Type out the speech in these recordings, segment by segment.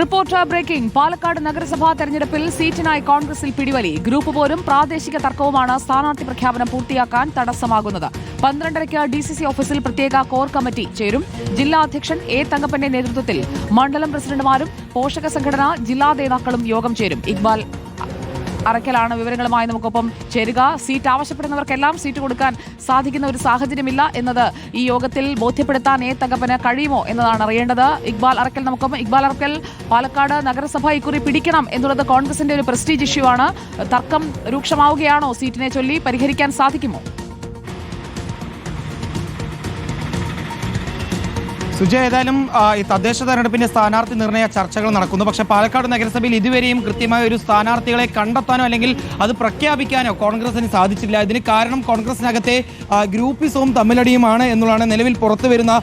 Reporter breaking. Palakkad നഗരസഭാ തെരഞ്ഞെടുപ്പിൽ സീറ്റിനായി കോൺഗ്രസിൽ പിടിവലി. ഗ്രൂപ്പ് പോരും പ്രാദേശിക തർക്കവുമാണ് സ്ഥാനാർത്ഥി പ്രഖ്യാപനം പൂർത്തിയാക്കാൻ തടസ്സമാകുന്നത്. പന്ത്രണ്ടരയ്ക്ക് ഡി സി സി ഓഫീസിൽ പ്രത്യേക കോർ കമ്മിറ്റി ചേരും. ജില്ലാ അധ്യക്ഷൻ എ തങ്കപ്പന്റെ നേതൃത്വത്തിൽ മണ്ഡലം പ്രസിഡന്റുമാരും പോഷക സംഘടന ജില്ലാ നേതാക്കളും യോഗം ചേരും. ഇക്ബാൽ അറക്കലാണ് വിവരങ്ങളുമായി നമുക്കൊപ്പം ചേരുക. സീറ്റ് ആവശ്യപ്പെടുന്നവർക്കെല്ലാം സീറ്റ് കൊടുക്കാൻ സാധിക്കുന്ന ഒരു സാഹചര്യമില്ല എന്നത് ഈ യോഗത്തിൽ ബോധ്യപ്പെടുത്താൻ ഏ തകപ്പന് കഴിയുമോ എന്നതാണ് അറിയേണ്ടത്. ഇക്ബാൽ അറക്കൽ നമുക്കൊപ്പം. ഇക്ബാൽ അറക്കൽ പാലക്കാട് നഗരസഭ ഇക്കുറി പിടിക്കണം എന്നുള്ളത് കോൺഗ്രസിന്റെ ഒരു പ്രസ്റ്റീജ് ഇഷ്യൂ ആണ്. തർക്കം രൂക്ഷമാവുകയാണോ? സീറ്റിനെ ചൊല്ലി പരിഹരിക്കാൻ സാധിക്കുമോ? സുജയ ഏതായാലും ഈ തദ്ദേശ തെരഞ്ഞെടുപ്പിന്റെ സ്ഥാനാർത്ഥി നിർണയ ചർച്ചകൾ നടക്കുന്നു. പക്ഷെ പാലക്കാട് നഗരസഭയിൽ ഇതുവരെയും കൃത്യമായ ഒരു സ്ഥാനാർത്ഥികളെ കണ്ടെത്താനോ അല്ലെങ്കിൽ അത് പ്രഖ്യാപിക്കാനോ കോൺഗ്രസിന് സാധിച്ചില്ല ഇതിന് കാരണം കോൺഗ്രസിനകത്തെ ഗ്രൂപ്പിസവും തമ്മിലടിയുമാണ് എന്നുള്ളതാണ് നിലവിൽ പുറത്തു വരുന്ന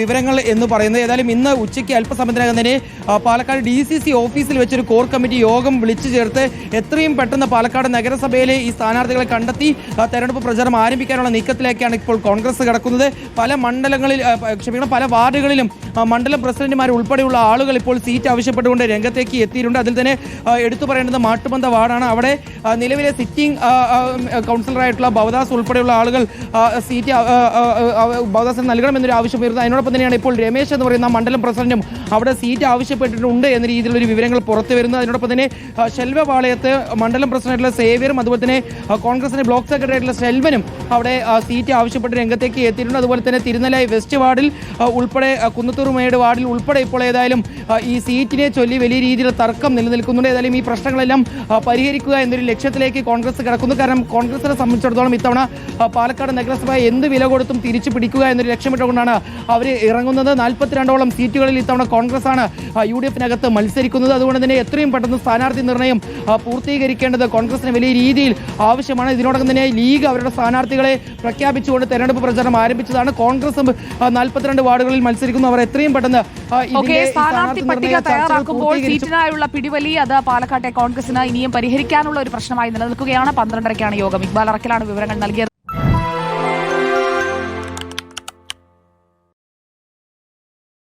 വിവരങ്ങൾ എന്ന് പറയുന്നത്. ഏതായാലും ഇന്ന് ഉച്ചയ്ക്ക് അല്പസമയത്തിനകം തന്നെ പാലക്കാട് ഡി സി സി ഓഫീസിൽ വെച്ചൊരു കോർ കമ്മിറ്റി യോഗം വിളിച്ചു ചേർത്ത് എത്രയും പെട്ടെന്ന് പാലക്കാട് നഗരസഭയിലെ ഈ സ്ഥാനാർത്ഥികളെ കണ്ടെത്തി തെരഞ്ഞെടുപ്പ് പ്രചാരണം ആരംഭിക്കാനുള്ള നീക്കത്തിലേക്കാണ് ഇപ്പോൾ കോൺഗ്രസ് കിടക്കുന്നത്. പല മണ്ഡലങ്ങളിൽ ക്ഷമിക്കണം പല വാർഡുകളിലും മണ്ഡലം പ്രസിഡന്റുമാർ ഉൾപ്പെടെയുള്ള ആളുകൾ ഇപ്പോൾ സീറ്റ് ആവശ്യപ്പെട്ടുകൊണ്ട് രംഗത്തേക്ക് എത്തിയിട്ടുണ്ട്. അതിൽ തന്നെ എടുത്തു പറയേണ്ടത് മാട്ടുബന്ധ വാർഡാണ്. അവിടെ നിലവിലെ സിറ്റിംഗ് കൗൺസിലറായിട്ടുള്ള ഭവദാസ് ഉൾപ്പെടെയുള്ള ആളുകൾ സീറ്റ് ഭവദാസിന് നൽകണമെന്നൊരു ആവശ്യം ഉയർന്നു. അതിനോടൊപ്പം തന്നെയാണ് ഇപ്പോൾ രമേശ് എന്ന് പറയുന്ന മണ്ഡലം പ്രസിഡന്റും അവിടെ സീറ്റ് ആവശ്യപ്പെട്ടിട്ടുണ്ട് എന്ന രീതിയിലുള്ള വിവരങ്ങൾ പുറത്തു വരുന്നത്. അതിനോടൊപ്പം തന്നെ ശെൽവ പാളയത്ത് മണ്ഡലം പ്രസിഡന്റായിട്ടുള്ള സേവ്യറും അതുപോലെ തന്നെ കോൺഗ്രസിന്റെ ബ്ലോക്ക് സെക്രട്ടറി ആയിട്ടുള്ള സെൽവനും അവിടെ സീറ്റ് ആവശ്യപ്പെട്ട് രംഗത്തേക്ക് എത്തിയിട്ടുണ്ട്. അതുപോലെ തന്നെ തിരുനെല്ലി വെസ്റ്റ് വാർഡിൽ ഉൾപ്പെടെ കുന്നത്തൂർ മേട് വാർഡിൽ ഉൾപ്പെടെ ഇപ്പോൾ ഏതായാലും ഈ സീറ്റിനെ ചൊല്ലി വലിയ രീതിയിൽ തർക്കം നിലനിൽക്കുന്നുണ്ട്. ഏതായാലും ഈ പ്രശ്നങ്ങളെല്ലാം പരിഹരിക്കുക എന്നൊരു ലക്ഷ്യത്തിലേക്ക് കോൺഗ്രസ് കിടക്കുന്നു. കാരണം കോൺഗ്രസിനെ സംബന്ധിച്ചിടത്തോളം ഇത്തവണ പാലക്കാട് നഗരസഭ എന്ത് വില കൊടുത്തും തിരിച്ചു പിടിക്കുക എന്നൊരു ലക്ഷ്യമിട്ടുകൊണ്ടാണ് അവർ ഇറങ്ങുന്നത്. നാൽപ്പത്തിരണ്ടോളം സീറ്റുകളിൽ ഇത്തവണ കോൺഗ്രസ് ആണ് യു ഡി എഫിനകത്ത് മത്സരിക്കുന്നത്. അതുകൊണ്ട് തന്നെ എത്രയും പെട്ടെന്ന് സ്ഥാനാർത്ഥി നിർണയം ആ, പൂർത്തീകരിക്കേണ്ടത് കോൺഗ്രസിന് വലിയ രീതിയിൽ ആവശ്യമാണ്. ഇതിനോടകം തന്നെ ലീഗ് അവരുടെ സ്ഥാനാർത്ഥികളെ പ്രഖ്യാപിച്ചുകൊണ്ട് തെരഞ്ഞെടുപ്പ് പ്രചാരണം ആരംഭിച്ചതാണ്. കോൺഗ്രസ് നാൽപ്പത്തിരണ്ട് വാർഡുകളിൽ മത്സരിക്കുന്നു. അവർ എത്രയും പെട്ടെന്ന് സ്ഥാനാർത്ഥി പട്ടിക തയ്യാറാക്കുമ്പോൾ. സീറ്റിനായുള്ള പിടിവലി അത് പാലക്കാട്ടെ കോൺഗ്രസിന് ഇനിയും പരിഹരിക്കാനുള്ള ഒരു പ്രശ്നമായി നിലനിൽക്കുകയാണ്. പന്ത്രണ്ടരയ്ക്കാണ് യോഗം. ഇക്ബാൽ അറക്കലാണ് വിവരങ്ങൾ നൽകിയത്.